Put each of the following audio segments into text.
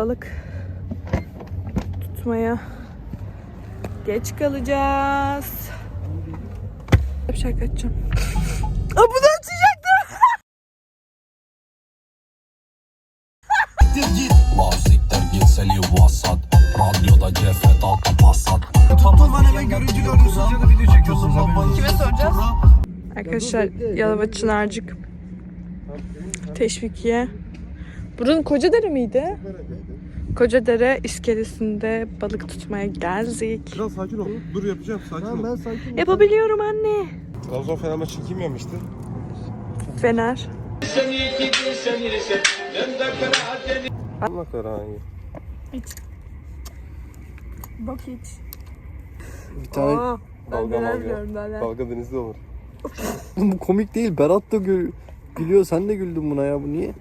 balık tutmaya geç kalacağız. Bir şey kaçacağım. Aa bunu açacaktım. Vazikler gitseli vasat Radyoda cefet altı passat Toplan hemen görüntü gördünüz ya da video çekiyorsunuz. Kime soracağız? Arkadaşlar Yalova Çınarcık Teşvikiye. Buranın Kocadere miydi? Kocadere iskelesinde balık tutmaya geldik. Biraz sakin ol. Dur yapacağım sakin ol. Ben sakin Yapabiliyorum anne. Trabzon Fener maçını kim yemişti? Fener. Allah ha iyi. Bak hiç. Bir tane Aa, ben Dalga neler malga. biliyorum neler. Dalga denizde olur. bu komik değil. Berat da gül gülüyor. Sen de güldün buna ya. Bu niye?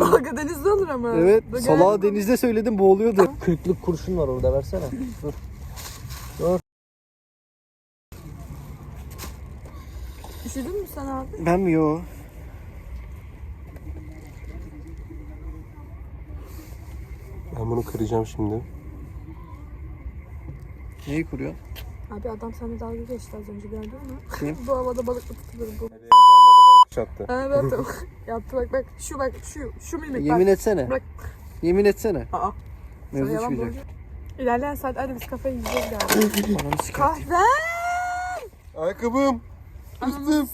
Dalga denizde olur ama. Evet. Dalga- Salağı denizde söyledim boğuluyordu. Kırklık kurşun var orada versene. Dur. Dur. Üşüdün mü sen abi? Ben mi yo? Ben bunu kıracağım şimdi. Neyi kuruyor? Abi adam sana dalga geçti az önce gördün mü? Kim? bu havada balık mı tutulur bu? Çattı. Evet yaptı bak bak şu bak şu şu mimik Yemin bak. etsene. Bırak. Yemin etsene. Aa. Mevzu yalan çıkacak. İlerleyen saatlerde biz kafayı yiyeceğiz galiba. Ananı sikeyim. Kahve. Ayakkabım. Üstüm.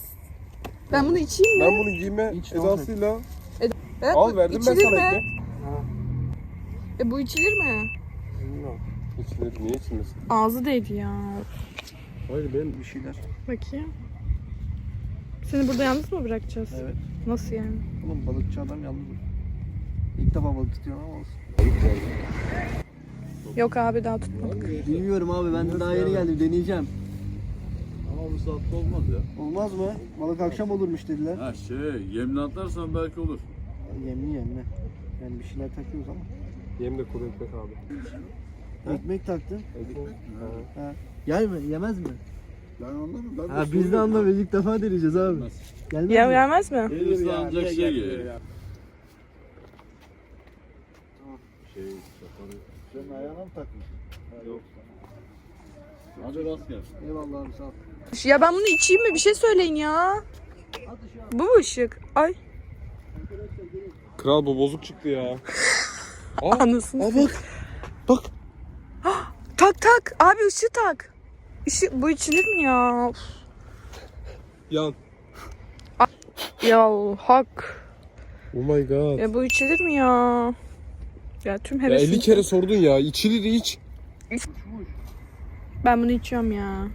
Ben bunu içeyim mi? Ben bunu giyme İç, ne edasıyla Evet, al bu verdim ben içilir sana mi? iki. E bu içilir mi? Bilmiyorum. İçilir. Niye içilmesin? Ağzı değdi ya. Hayır benim bir şeyler. Bakayım. Seni burada yalnız mı bırakacağız? Evet. Nasıl yani? Oğlum balıkçı adam yalnız. İlk defa balık tutuyorum ama olsun. Yok abi daha tutmadık. Bilmiyorum abi ben de daha yeni geldim deneyeceğim. Ama bu saatte olmaz ya. Olmaz mı? Balık akşam olurmuş dediler. Ha şey, yemle atlarsan belki olur. Yemli yemli. Yani bir şeyler takıyoruz ama. Yem de kuru ekmek abi. Ekmek taktın. Ekmek. Ha. Ha. Yer mi? Yemez mi? Ben anlamadım. Ben Ha biz de anlamıyoruz. İlk defa deneyeceğiz abi. Gelmez. Gelmez Ya mi? gelmez mi? Gelirse ancak şey gelir. Şey, şakanı. Senin ayağına mı takmışsın? Yok. Hadi rast gel. Eyvallah abi sağ ol. Ya ben bunu içeyim mi? Bir şey söyleyin ya. Bu mu ışık? Ay. Kral bu bozuk çıktı ya. Anasını. Aa bak. Bak. Tak tak. Abi ışığı tak. Işık, bu içilir mi ya? Yan. Ya hak. Oh my god. Ya bu içilir mi ya? Ya tüm Ya hevesim. 50 kere sordun ya. İçilir iç. Ben bunu içiyorum ya.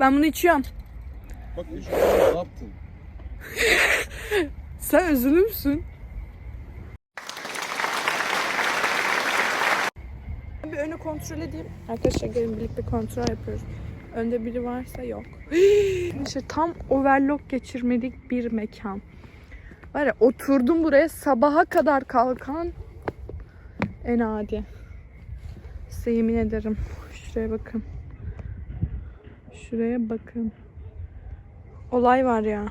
ben bunu içiyorum. Bak ne yaptın? Sen üzülümsün. Bir önü kontrol edeyim. Arkadaşlar gelin birlikte kontrol yapıyoruz. Önde biri varsa yok. işte tam overlock geçirmedik bir mekan. Var ya oturdum buraya sabaha kadar kalkan en adi. Size yemin ederim. Şuraya bakın. Şuraya bakın. Olay var ya.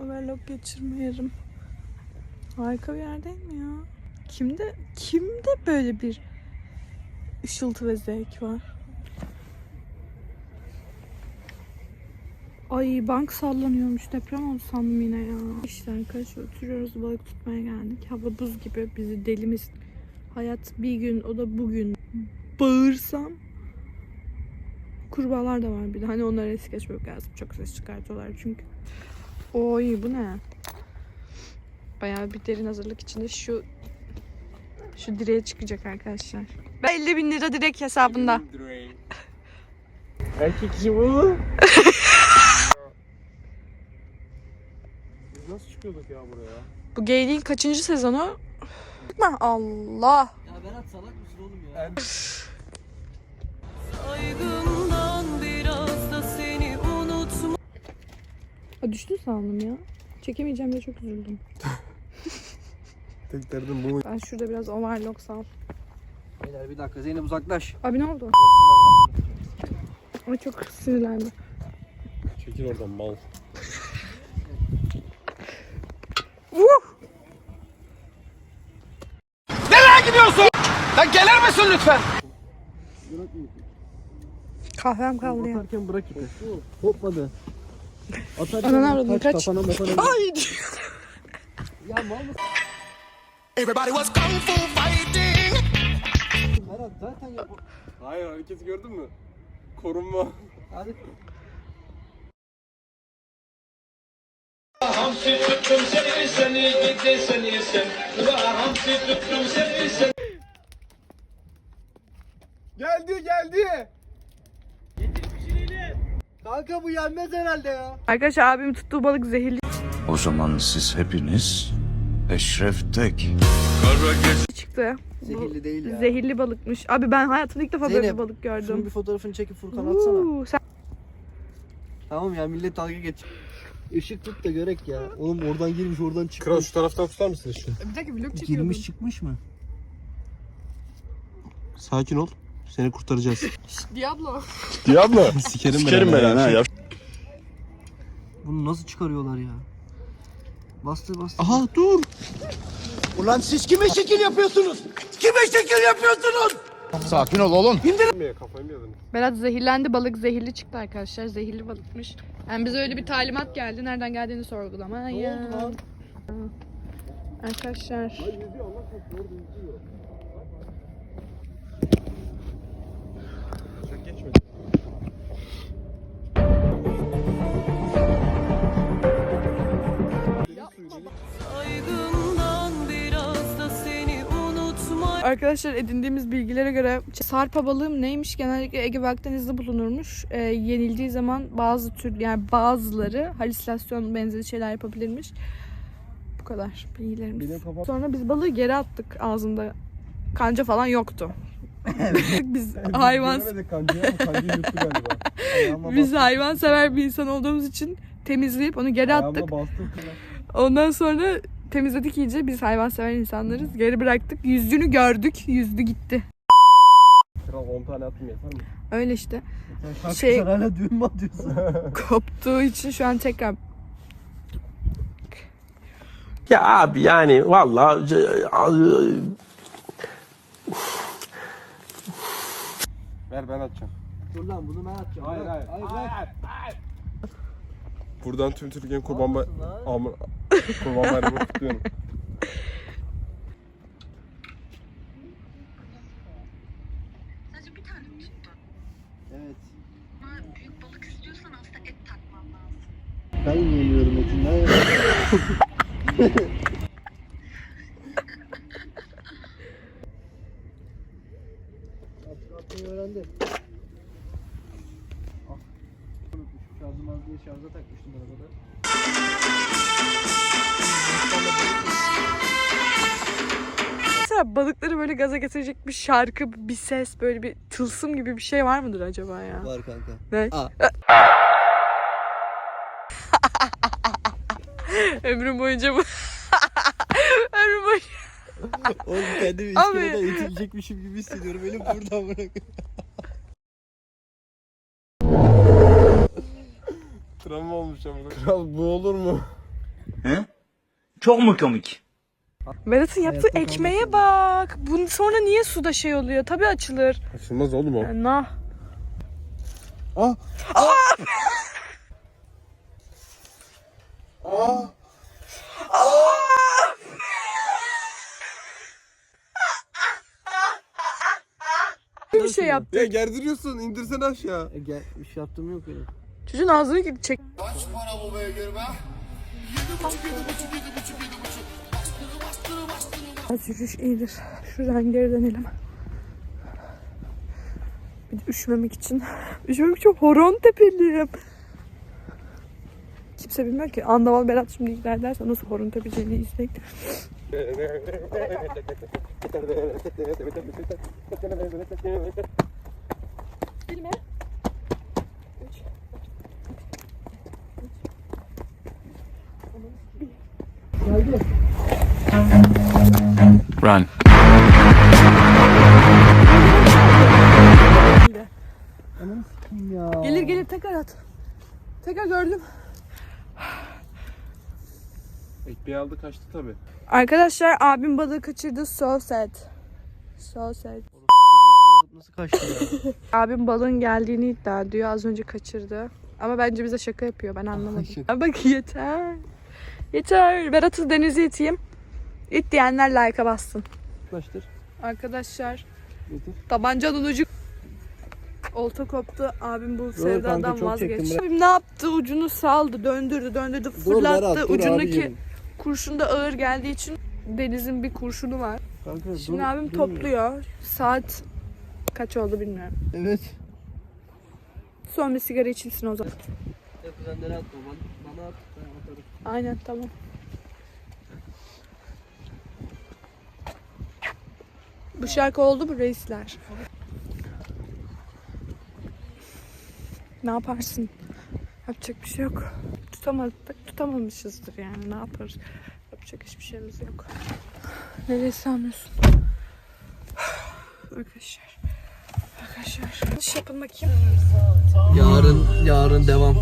Overlock geçirmeyelim. Harika bir yer değil mi ya? Kimde kimde böyle bir ışıltı ve zevk var? Ay bank sallanıyormuş. Deprem oldu sandım yine ya. İşte arkadaşlar oturuyoruz balık tutmaya geldik. Hava buz gibi. Bizi delimiz. Hayat bir gün o da bugün. Bağırsam kurbağalar da var bir de. Hani onları es geçmek lazım. Çok ses çıkartıyorlar çünkü. Oy bu ne? Bayağı bir derin hazırlık içinde şu şu direğe çıkacak arkadaşlar. 50 bin lira direkt hesabında. Erkek işi bu. Biz nasıl çıkıyorduk ya buraya? Bu gayliğin kaçıncı sezonu? Çıkma Allah. Ya Berat salak mısın oğlum ya? Aa, düştün sandım ya. Çekemeyeceğim diye çok üzüldüm. Tek derdim bu? Ben şurada biraz overlock sal. Beyler bir dakika Zeynep uzaklaş. Abi ne oldu? Ama çok sinirlendi. Çekil oradan mal. Vuh! Nereye gidiyorsun? Lan gelir misin lütfen? Kahvem kaldı ya. Atarken bırak ipi. Kopmadı. Atarken Ananı avradım, kaç. Kafana mafana. Ay! ya mal mısın? Everybody was kung fu fighting. Berat zaten yap. Hayır hareketi gördün mü? Korunma. Hadi. Hamsi tuttum seni seni gidi seni sen hamsi tuttum seni seni Geldi geldi. Kanka bu yenmez herhalde ya. Arkadaşlar abim tuttuğu balık zehirli O zaman siz hepiniz Eşref Tek. çıktı. Zehirli değil ya. Zehirli balıkmış. Abi ben hayatımda ilk defa böyle bir Zeynep, balık Şunun gördüm. bir fotoğrafını çekip Furkan atsana. Uuu, sen Tamam ya millet dalga geç. Işık tut da görek ya. Oğlum oradan girmiş oradan Kral çıkmış. şu taraftan tutar mısın şu? bir dakika vlog çekiyordum. Girmiş çıkmış mı? Sakin ol. Seni kurtaracağız. Diablo. Diablo. Sikerim, Sikerim ben ha. Yap. Bunu nasıl çıkarıyorlar ya? Bastır bastır. Aha dur. Ulan siz kime şekil yapıyorsunuz? Kime şekil yapıyorsunuz? Sakin ol oğlum. Kafayı yedin? Berat zehirlendi balık zehirli çıktı arkadaşlar. Zehirli balıkmış. Yani bize öyle bir talimat geldi. Nereden geldiğini sorgulama. Ne ya. oldu lan? Arkadaşlar. Arkadaşlar edindiğimiz bilgilere göre sarpa balığı neymiş genellikle Ege ve Akdeniz'de bulunurmuş. Ee, yenildiği zaman bazı tür yani bazıları halüsinasyon benzeri şeyler yapabilirmiş. Bu kadar bilgilerimiz. Sonra biz balığı geri attık ağzında. Kanca falan yoktu. biz hayvan biz hayvan sever bir insan olduğumuz için temizleyip onu geri attık. Ondan sonra temizledik iyice. Biz hayvan sever insanlarız. Geri bıraktık. Yüzdüğünü gördük. Yüzdü gitti. Kral 10 tane attım yeter mi? Öyle işte. Sen Şey- sen hala düğün mü atıyorsun? Koptuğu için şu an tekrar Ya abi yani vallahi Ver ben atacağım. Dur lan bunu ben atacağım. Hayır, Bırak. hayır. bırak. Buradan tüm Türkiye'nin kurban, bay Sadece bir tane mi tuttun? Evet. Ama büyük balık istiyorsan aslında et takman lazım. Ben yemiyorum etin. Ben yemiyorum. At- Atmayı öğrendi. Ah. Şarjım az diye şarja takmıştım arabada. Balıkları böyle gaza getirecek bir şarkı, bir ses, böyle bir tılsım gibi bir şey var mıdır acaba ya? Var kanka. Ne? Aa. Ömrüm boyunca bu. Ömrüm boyunca. Oğlum kendimi Abi. iskeleden itilecekmişim gibi hissediyorum. Elim buradan bırak. Travma olmuş ama. Kral bu olur mu? Çok mu komik? Berat'ın yaptığı Hayatta ekmeğe bak. Bunun sonra niye suda şey oluyor? Tabii açılır. Açılmaz oğlum o. Yani nah. Ah! Bir şey yaptı. Ya gerdiriyorsun indirsene aşağı. E, gel, bir şey yaptığım yok benim. Çocuğun ağzını çek. Kaç para bu beygir be? Az yürüyüş iyidir. Şuradan geri dönelim. Bir de üşümemek için. Üşümemek için horon tepeliyim. Kimse bilmiyor ki. Andaval Berat şimdi gider derse nasıl horon tepeceğini izleyin. Bilme. Run. Ya. Gelir gelir tekrar at. Tekrar gördüm. Ekmeği aldı kaçtı tabi. Arkadaşlar abim balığı kaçırdı. So sad. So sad. Nasıl kaçtı ya? Abim balığın geldiğini iddia ediyor. Az önce kaçırdı. Ama bence bize şaka yapıyor. Ben anlamadım. Bak yeter. Yeter. Berat'ı denize iteyim. İt diyenler like'a bassın. Kaçtır. Arkadaşlar Getir. tabancanın ucu olta koptu. Abim bu sevdadan kanka, çok çektim, vazgeçti. bırak. Abim ne yaptı? Ucunu saldı, döndürdü, döndürdü, fırlattı. Berat, dur Ucundaki kurşun da ağır geldiği için denizin bir kurşunu var. Kanka, Şimdi dur, abim dur. topluyor. Saat kaç oldu bilmiyorum. Evet. Son bir sigara içilsin o zaman. Ya kuzenlere atma. Bana, bana at. Ben atarım. Aynen tamam. Bu şarkı oldu mu reisler? Ne yaparsın? Yapacak bir şey yok. Tutamadık, tutamamışızdır yani ne yaparız? Yapacak hiçbir şeyimiz yok. Nereye sanıyorsun? Arkadaşlar. Arkadaşlar. İş yapın bakayım. Yarın, yarın devam.